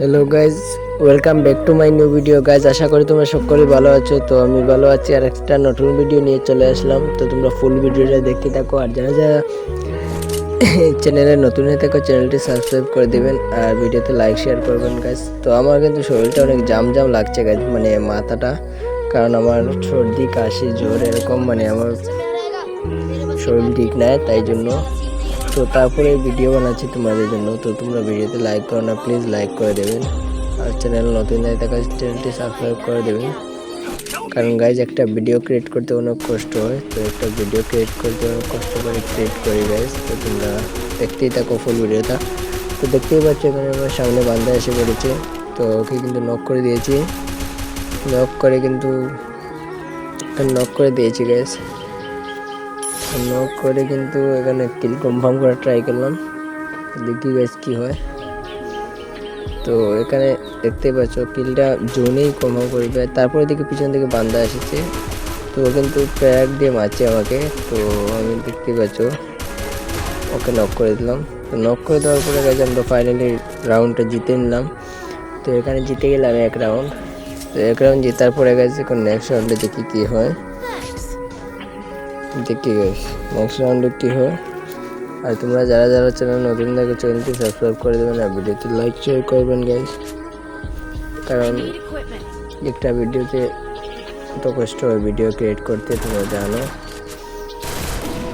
Hello guys welcome back to my new video guys আশা করি তোমরা সকলেই ভালো আছো। তো আমি ভালো আছি। আর একটা নতুন ভিডিও নিয়ে চলে আসলাম। তো তোমরা ফুল ভিডিওটা দেখতে থাকো। আর যারা যারা চ্যানেলে নতুন হয়ে থাকো, চ্যানেলটি সাবস্ক্রাইব করে দিবেন। আর ভিডিওতে লাইক শেয়ার করবেন গাইজ তো আমার কিন্তু শরীরটা অনেক জাম জাম লাগছে গাইজ মানে মাথাটা। কারণ আমার সর্দি, কাশি, জ্বর এরকম মানে আমার শরীর ঠিক নাই, তাই জন্য তো তারপরে ভিডিও বানাচ্ছি তোমাদের জন্য। তো তোমরা ভিডিওতে লাইক করো না প্লিজ লাইক করে দেবেন। আর চ্যানেল নতুন হয়ে থাকা চ্যানেলটি সাবস্ক্রাইব করে দেবেন। কারণ গাইজ একটা ভিডিও ক্রিয়েট করতে অনেক কষ্ট হয়। তো একটা ভিডিও ক্রিয়েট করতে অনেক কষ্ট করে ক্রিয়েট করি গাইজ তো তোমরা দেখতেই থাকো ফুল ভিডিওটা তো দেখতেই পাচ্ছ এখানে আমার সামনে বান্ধা এসে পড়েছে। তো ওকে কিন্তু নক করে দিয়েছি। নক করে কিন্তু নক করে দিয়েছি গাইজ নক করে কিন্তু এখানে কিল কনফার্ম করা ট্রাই করলাম। দেখি বেশ কি হয়। তো এখানে দেখতে পাচ্ছ কিলটা জোনেই কনফার্ম করবে। তারপরে দেখি পিছন থেকে বান্দা এসেছে। তো ও কিন্তু প্যাক দিয়ে মারছে আমাকে। তো আমি দেখতে পাচ্ছ, ওকে নক করে দিলাম। তো নক করে দেওয়ার পরে গেছে আমরা ফাইনালি রাউন্ডটা জিতে নিলাম। তো এখানে জিতে গেলাম এক রাউন্ড তো এক রাউন্ড জেতার পরে গেছে এখন নেক্সট রাউন্ডে দেখি কী হয়। দেখি গাইস নেক্সট রাউন্ডে কী হয়? আর তোমরা যারা যারা চ্যানেল নতুন দেখো চ্যানেলটি সাবস্ক্রাইব করে দেবেন আর ভিডিওতে লাইক শেয়ার করবেন গাইস কারণ একটা ভিডিওতে এত কষ্ট হয় ভিডিও ক্রিয়েট করতে, তোমরা জানো।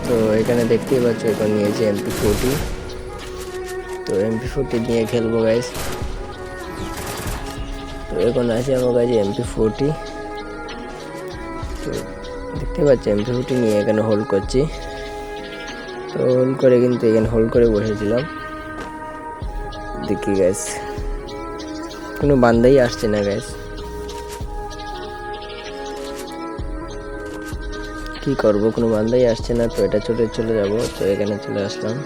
তো এখানে দেখতেই পাচ্ছ, এখন নিয়েছি এমপি ফোরটি তো এমপি ফোরটি নিয়ে খেলব গাইস তো এখন আছে আমার কাছে এমপি ফোরটি তো দেখতে পাচ্ছি এমপি ফোরটি নিয়ে এখানে হোল্ড করছি। তো হোল্ড করে কিন্তু এখানে হোল্ড করে বসেছিলাম। দেখি গ্যাস কোনো বান্দাই আসছে না গ্যাস কি করব? কোনো বান্দাই আসছে না, তো এটা চলে চলে যাব। তো এখানে চলে আসলাম।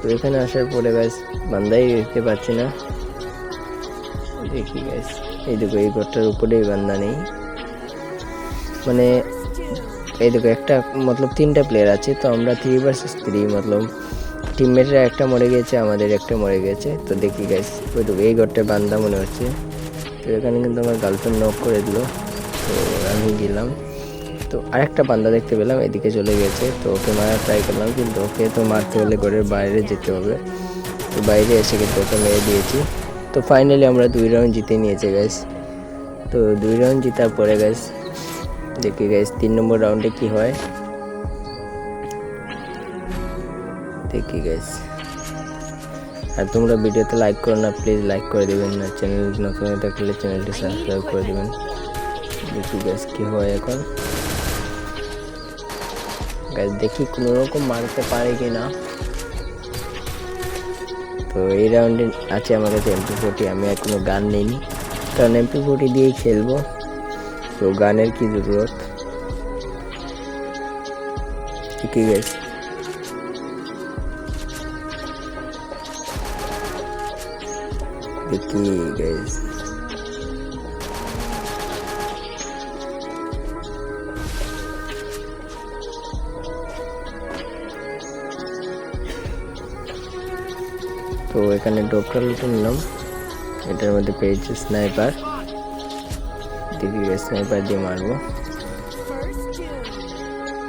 তো এখানে আসার পরে গ্যাস বান্দাই দেখতে পাচ্ছি না। দেখি গ্যাস এই দেখো, এই ঘরটার উপরেই বান্দা নেই। মানে এই দেখো, একটা মতলব তিনটা প্লেয়ার আছে, তো আমরা থ্রি ভার্সেস থ্রি মতলব টিমমেটরা একটা মরে গেছে আমাদের একটা মরে গেছে তো দেখি গাইস ওই দেখো, এই ঘরটা বান্দা মনে হচ্ছে। তো এখানে কিন্তু আমার গার্লফ্রেন্ড নক করে দিল। তো আমি গেলাম। তো আরেকটা বান্দা দেখতে পেলাম, এদিকে চলে গেছে তো ওকে মারার ট্রাই করলাম, কিন্তু ওকে তো মারতে হলে ঘরের বাইরে যেতে হবে। তো বাইরে এসে কিন্তু ওকে মেরে দিয়েছি। তো ফাইনালি আমরা দুই রাউন্ড জিতে নিয়েছি গাইস তো দুই রাউন্ড জেতার পরে গাইস দেখি গাইস তিন নম্বর রাউন্ডে কি হয়? দেখি গাইস আর তোমরা ভিডিওতে লাইক করো না প্লিজ লাইক করে দেবেন না। চ্যানেল নতুন হয়ে থাকলে চ্যানেলটি সাবস্ক্রাইব করে দেবেন। দেখি গাইস কি হয় এখন? গাইস দেখি কোনো রকম মারতে পারে কি না তো এই রাউন্ডে আছে আমার কাছে এমপি ফোর্টি আমি কোনো গান নেইনি। কারণ এমপি ফোর্টি দিয়েই খেলব। তো গানের কি জরুরত ঠিক আছে দেখি গাইস তো এখানে ডক্টর লুটে নিলাম এটার মধ্যে পেয়েছি স্নাইপার। দেখি স্নাইপার দিয়ে মারবো।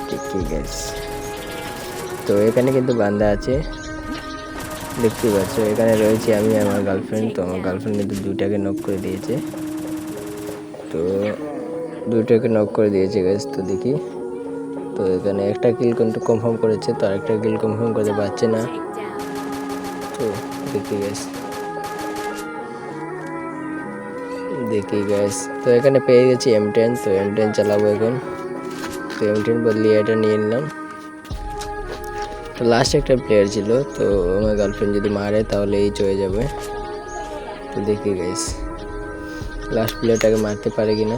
দেখি গ্যাস তো এখানে কিন্তু বান্দা আছে। দেখতে পাচ্ছ, এখানে রয়েছে আমি আমার গার্লফ্রেন্ড তো আমার গার্লফ্রেন্ড কিন্তু দুইটাকে নক করে দিয়েছে। তো দুইটাকে নক করে দিয়েছে গ্যাস তো দেখি। তো এখানে একটা কিল কিন্তু কনফার্ম করেছে, তো আরেকটা কিল কনফার্ম করতে পারছে না। তো দেখি গ্যাস দেখি গ্যাস তো এখানে পেয়ে গেছি এম টেন তো এম টেন চালাবো এখন। তো এম টেন বদলি এটা নিয়ে নিলাম। তো লাস্ট একটা প্লেয়ার ছিল, তো আমার গার্লফ্রেন্ড যদি মারে তাহলে এই চলে যাবে। তো দেখি গাইস লাস্ট প্লেয়ারটাকে মারতে পারে কি না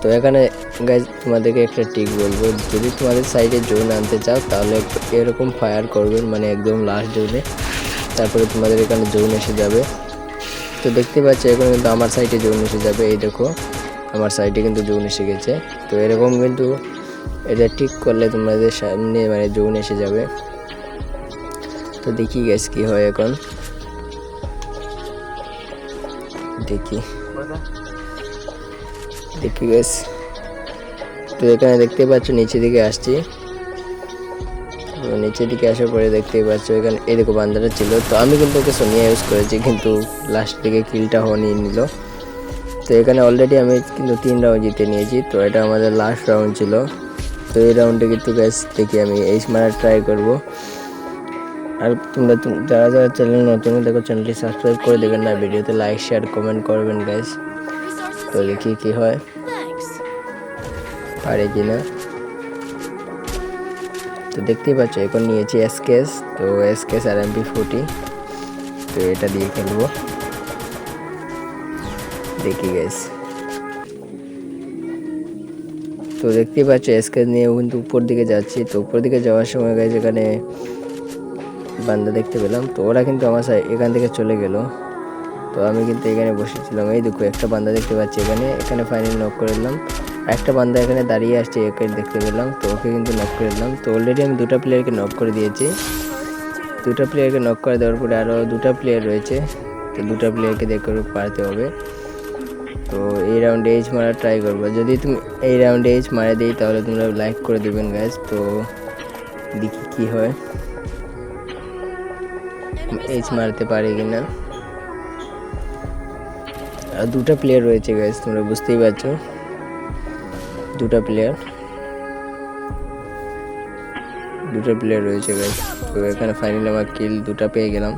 তো এখানে গাইজ তোমাদেরকে একটা টিক বলব। যদি তোমাদের সাইডে জোন আনতে চাও, তাহলে এরকম ফায়ার করবেন মানে একদম লাস্ট জোনে তারপরে তোমাদের এখানে জোন এসে যাবে। তো দেখতে পাচ্ছ, এখন কিন্তু আমার সাইডে জোন এসে যাবে। এই দেখো, আমার সাইডে কিন্তু জোন এসে গেছে। তো এরকম কিন্তু এটা ঠিক করলে তোমাদের সামনে মানে জোন এসে যাবে। তো দেখি গ্যাস কি হয় এখন। দেখি। দেখি গাইস তো এখানে দেখতে পাচ্ছ নিচে দিকে আসছি। নিচের দিকে আসার পরে দেখতেই পাচ্ছ এখানে এরকম বান্দাটা ছিল। তো আমি কিন্তু ওকে সোনিয়া ইউজ করেছি, কিন্তু লাস্ট দিকে কিলটা নিয়ে নিল। তো এখানে অলরেডি আমি কিন্তু তিন রাউন্ড জিতে নিয়েছি, তো এটা আমাদের লাস্ট রাউন্ড ছিল। তো এই রাউন্ডে কিন্তু গ্যাস দেখি আমি এইচ মারার ট্রাই করব। আর তোমরা যারা যারা চ্যানেল নতুন, দেখো চ্যানেলটি সাবস্ক্রাইব করে দেবেন না, ভিডিওতে লাইক শেয়ার কমেন্ট করবেন গ্যাস তো দেখি কী হয়. পারে কি না তো দেখতেই পাচ্ছ, এখন নিয়েছি এসকেস তো এসকেস আর এমপি ফোর্টি তো এটা দিয়ে খেলব। দেখি গেস তো দেখতেই পাচ্ছ এসকেস নিয়ে কিন্তু উপর দিকে যাচ্ছি। তো উপর দিকে যাওয়ার সময় গেছে এখানে বান্দা দেখতে পেলাম। তো ওরা কিন্তু আমার এখান থেকে চলে গেল। তো আমি কিন্তু এখানে বসেছিলাম। এই দেখো, একটা বান্দা দেখতে পাচ্ছি এখানে। এখানে ফাইনাল নক করে দিলাম। একটা বান্দা এখানে দাঁড়িয়ে আসছে, একে দেখতে পেলাম, তো ওকে কিন্তু নক করে দিলাম। তো অলরেডি আমি দুটো প্লেয়ারকে নক করে দিয়েছি। দুটো প্লেয়ারকে নক করে দেওয়ার পরে আরও দুটো প্লেয়ার রয়েছে, তো দুটো প্লেয়ারকে দেখে পারতে হবে। তো এই রাউন্ডে এইচ মারা ট্রাই করব। যদি তুমি এই রাউন্ডে এইচ মারা দিই, তাহলে তোমরা লাইক করে দিবেন গ্যাস তো দেখি কি হয়। এইচ মারতে পারি কি না আর দুটো প্লেয়ার রয়েছে গ্যাস তোমরা বুঝতেই পারছ। দুটো প্লেয়ার দুটো প্লেয়ার রয়েছে গ্যাস তো এখানে ফাইনালি আমার কিল দুটো পেয়ে গেলাম।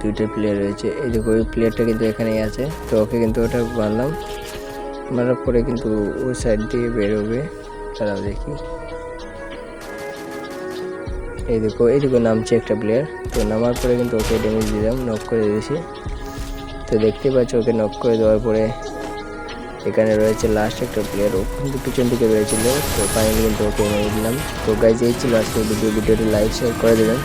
দুইটা প্লেয়ার রয়েছে। এই দেখো, ওই প্লেয়ারটা কিন্তু এখানেই আছে। তো ওকে কিন্তু ওটা মারলাম। মারার পরে কিন্তু ওই সাইড দিয়ে বেরোবে। তারাও দেখি। এই দেখো এই দেখো নামছে একটা প্লেয়ার তো নামার পরে কিন্তু ওকে ড্যামেজ দিলাম নক করে দিয়েছি। তো দেখতে পাচ্ছ ওকে নক করে দেওয়ার পরে এখানে রয়েছে লাস্ট একটা প্লেয়ার ও কিন্তু পিছন দিকে রয়েছিল, তো ফাইনালি কিন্তু ওকে মেরে দিলাম। তো গাইজ এই ছিল আজকে ভিডিও ভিডিওটি লাইক শেয়ার করে দেবেন।